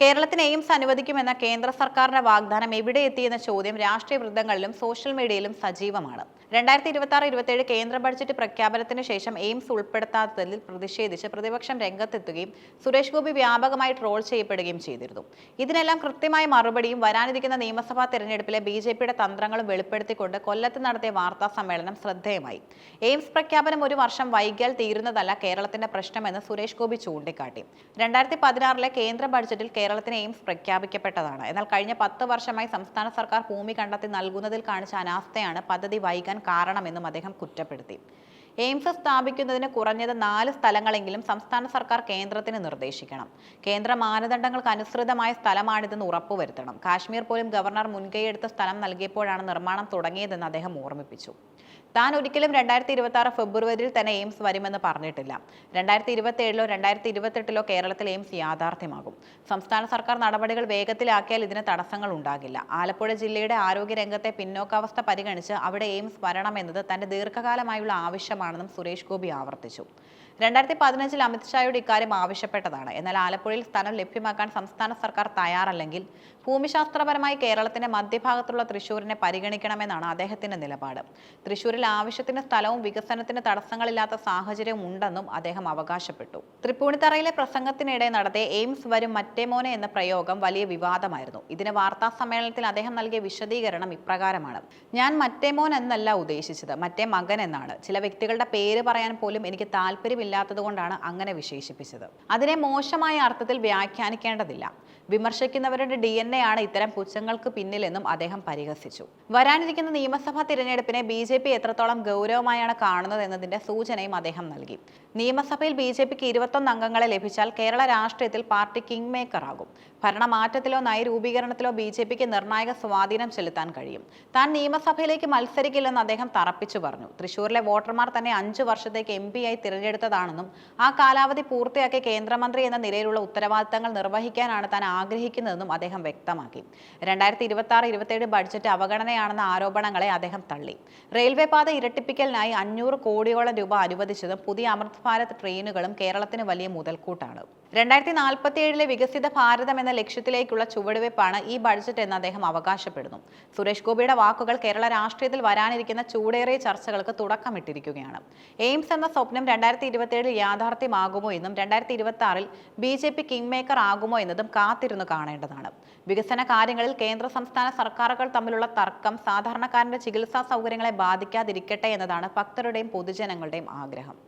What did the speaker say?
കേരളത്തിന് എയിംസ് അനുവദിക്കുമെന്ന കേന്ദ്ര സർക്കാരിന്റെ വാഗ്ദാനം എവിടെ എത്തിയെന്ന ചോദ്യം രാഷ്ട്രീയ വൃത്തങ്ങളിലും സോഷ്യൽ മീഡിയയിലും സജീവമാണ്. രണ്ടായിരത്തി ഇരുപത്തി ആറ് ഇരുപത്തിയേഴ് കേന്ദ്ര ബഡ്ജറ്റ് പ്രഖ്യാപനത്തിന് ശേഷം എയിംസ് ഉൾപ്പെടുത്താത്തതിൽ പ്രതിഷേധിച്ച് പ്രതിപക്ഷം രംഗത്തെത്തുകയും സുരേഷ് ഗോപി വ്യാപകമായി ട്രോൾ ചെയ്യപ്പെടുകയും ചെയ്തിരുന്നു. ഇതിനെല്ലാം കൃത്യമായ മറുപടിയും വരാനിരിക്കുന്ന നിയമസഭാ തെരഞ്ഞെടുപ്പിലെ ബി ജെ പിയുടെ തന്ത്രങ്ങളും വെളിപ്പെടുത്തിക്കൊണ്ട് കൊല്ലത്ത് നടത്തിയ വാർത്താ സമ്മേളനം ശ്രദ്ധേയമായി. എയിംസ് പ്രഖ്യാപനം ഒരു വർഷം വൈകിയാൽ തീരുന്നതല്ല കേരളത്തിന്റെ പ്രശ്നമെന്ന് സുരേഷ് ഗോപി ചൂണ്ടിക്കാട്ടി. രണ്ടായിരത്തി പതിനാറിലെ കേന്ദ്ര ബഡ്ജറ്റിൽ കേരളത്തിന് എയിംസ് പ്രഖ്യാപിക്കപ്പെട്ടതാണ്. എന്നാൽ കഴിഞ്ഞ പത്ത് വർഷമായി സംസ്ഥാന സർക്കാർ ഭൂമി കണ്ടെത്തി നൽകുന്നതിൽ കാണിച്ച അനാസ്ഥയാണ് പദ്ധതി വൈകാൻ കാരണമെന്നും അദ്ദേഹം കുറ്റപ്പെടുത്തി. എയിംസ് സ്ഥാപിക്കുന്നതിന് കുറഞ്ഞത് നാല് സ്ഥലങ്ങളെങ്കിലും സംസ്ഥാന സർക്കാർ കേന്ദ്രത്തിന് നിർദ്ദേശിക്കണം. കേന്ദ്ര മാനദണ്ഡങ്ങൾക്ക് അനുസൃതമായ സ്ഥലമാണിതെന്ന് ഉറപ്പുവരുത്തണം. കാശ്മീർ പോലും ഗവർണർ മുൻകൈയെടുത്ത സ്ഥലം നൽകിയപ്പോഴാണ് നിർമ്മാണം തുടങ്ങിയതെന്ന് അദ്ദേഹം ഓർമ്മിപ്പിച്ചു. താൻ ഒരിക്കലും രണ്ടായിരത്തി ഇരുപത്തി ആറ് ഫെബ്രുവരിയിൽ തന്നെ എയിംസ് വരുമെന്ന് പറഞ്ഞിട്ടില്ല. രണ്ടായിരത്തി ഇരുപത്തി ഏഴിലോ രണ്ടായിരത്തി ഇരുപത്തെട്ടിലോ കേരളത്തിൽ എയിംസ് യാഥാർത്ഥ്യമാകും. സംസ്ഥാന സർക്കാർ നടപടികൾ വേഗത്തിലാക്കിയാൽ ഇതിന് തടസ്സങ്ങൾ ഉണ്ടാകില്ല. ആലപ്പുഴ ജില്ലയുടെ ആരോഗ്യരംഗത്തെ പിന്നോക്കാവസ്ഥ പരിഗണിച്ച് അവിടെ എയിംസ് വരണമെന്നത് തന്റെ ദീർഘകാലമായുള്ള ആവശ്യമാണെന്നും സുരേഷ് ഗോപി ആവർത്തിച്ചു. രണ്ടായിരത്തി പതിനഞ്ചിൽ അമിത്ഷായോട് ഇക്കാര്യം ആവശ്യപ്പെട്ടതാണ്. എന്നാൽ ആലപ്പുഴയിൽ സ്ഥലം ലഭ്യമാക്കാൻ സംസ്ഥാന സർക്കാർ തയ്യാറല്ലെങ്കിൽ ഭൂമിശാസ്ത്രപരമായി കേരളത്തിന്റെ മധ്യഭാഗത്തുള്ള തൃശൂരിനെ പരിഗണിക്കണമെന്നാണ് അദ്ദേഹത്തിന്റെ നിലപാട്. തൃശൂരിൽ ആവശ്യത്തിന് സ്ഥലവും വികസനത്തിന് തടസ്സങ്ങളില്ലാത്ത സാഹചര്യവും ഉണ്ടെന്നും അദ്ദേഹം അവകാശപ്പെട്ടു. തൃപ്പൂണിത്തറയിലെ പ്രസംഗത്തിനിടെ നടത്തിയ എയിംസ് വരും മറ്റേ മോനെ എന്ന പ്രയോഗം വലിയ വിവാദമായിരുന്നു. ഇതിന് വാർത്താ സമ്മേളനത്തിൽ അദ്ദേഹം നൽകിയ വിശദീകരണം ഇപ്രകാരമാണ്. ഞാൻ മറ്റേ മോൻ എന്നല്ല ഉദ്ദേശിച്ചത്. മറ്റേ മകൻ എന്നാണ്. ചില വ്യക്തികളുടെ പേര് പറയാൻ പോലും എനിക്ക് താല്പര്യമില്ലാത്തത് കൊണ്ടാണ് അങ്ങനെ വിശേഷിപ്പിച്ചത്. അതിനെ മോശമായ അർത്ഥത്തിൽ വ്യാഖ്യാനിക്കേണ്ടതില്ല. വിമർശിക്കുന്നവരുടെ ഡി എൻ എ ആണ് ഇത്തരം പുച്ഛങ്ങൾക്ക് പിന്നിലെന്നും അദ്ദേഹം പരിഹസിച്ചു. വരാനിരിക്കുന്ന നിയമസഭാ തിരഞ്ഞെടുപ്പിനെ ബി ജെ പി എത്രത്തോളം ഗൗരവമായാണ് കാണുന്നത് എന്നതിന്റെ സൂചനയും അദ്ദേഹം നൽകി. നിയമസഭയിൽ ബി ജെ പിക്ക് ഇരുപത്തൊന്ന് അംഗങ്ങളെ ലഭിച്ചാൽ കേരള രാഷ്ട്രീയത്തിൽ പാർട്ടി കിങ് മേക്കർ ആകും. ഭരണമാറ്റത്തിലോ നയരൂപീകരണത്തിലോ ബി ജെ പിക്ക് നിർണായക സ്വാധീനം ചെലുത്താൻ കഴിയും. താൻ നിയമസഭയിലേക്ക് മത്സരിക്കില്ലെന്ന് അദ്ദേഹം തറപ്പിച്ചു പറഞ്ഞു. തൃശൂരിലെ വോട്ടർമാർ തന്നെ അഞ്ച് വർഷത്തേക്ക് എം പി ആയി തിരഞ്ഞെടുത്തതാണെന്നും ആ കാലാവധി പൂർത്തിയാക്കി കേന്ദ്രമന്ത്രി എന്ന നിലയിലുള്ള ഉത്തരവാദിത്തങ്ങൾ നിർവഹിക്കാനാണ് താൻ ആഗ്രഹിക്കുന്നതെന്നും അദ്ദേഹം വ്യക്തമാക്കി. രണ്ടായിരത്തി ഇരുപത്തി ആറ് ഇരുപത്തിയേഴ് ബഡ്ജറ്റ് അവഗണനയാണെന്ന ആരോപണങ്ങളെ അദ്ദേഹം തള്ളി. റെയിൽവേ പാത ഇരട്ടിപ്പിക്കലിനായി അഞ്ഞൂറ് കോടിയോളം രൂപ അനുവദിച്ചതും പുതിയ അമൃത് ഭാരത് ട്രെയിനുകളും കേരളത്തിന് വലിയ മുതൽക്കൂട്ടാണ്. രണ്ടായിരത്തി നാൽപ്പത്തി ഏഴിലെ വികസിത ഭാരതം എന്ന ലക്ഷ്യത്തിലേക്കുള്ള ചുവടുവയ്പ്പാണ് ഈ ബഡ്ജറ്റ് എന്ന് അദ്ദേഹം അവകാശപ്പെടുന്നു. സുരേഷ് ഗോപിയുടെ വാക്കുകൾ കേരള രാഷ്ട്രീയത്തിൽ വരാനിരിക്കുന്ന ചൂടേറിയ ചർച്ചകൾക്ക് തുടക്കമിട്ടിരിക്കുകയാണ്. എയിംസ് എന്ന സ്വപ്നം രണ്ടായിരത്തി ഇരുപത്തിയേഴിൽ യാഥാർത്ഥ്യമാകുമോ എന്നും രണ്ടായിരത്തി ഇരുപത്തി ആറിൽ B J P king maker ആകുമോ എന്നതും കാത്തിരുന്നു കാണേണ്ടതാണ്. വികസന കാര്യങ്ങളിൽ കേന്ദ്ര സംസ്ഥാന സർക്കാരുകൾ തമ്മിലുള്ള തർക്കം സാധാരണക്കാരന്റെ ചികിത്സാ സൗകര്യങ്ങളെ ബാധിക്കാതിരിക്കട്ടെ എന്നതാണ് ഭക്തരുടെയും പൊതുജനങ്ങളുടെയും ആഗ്രഹം.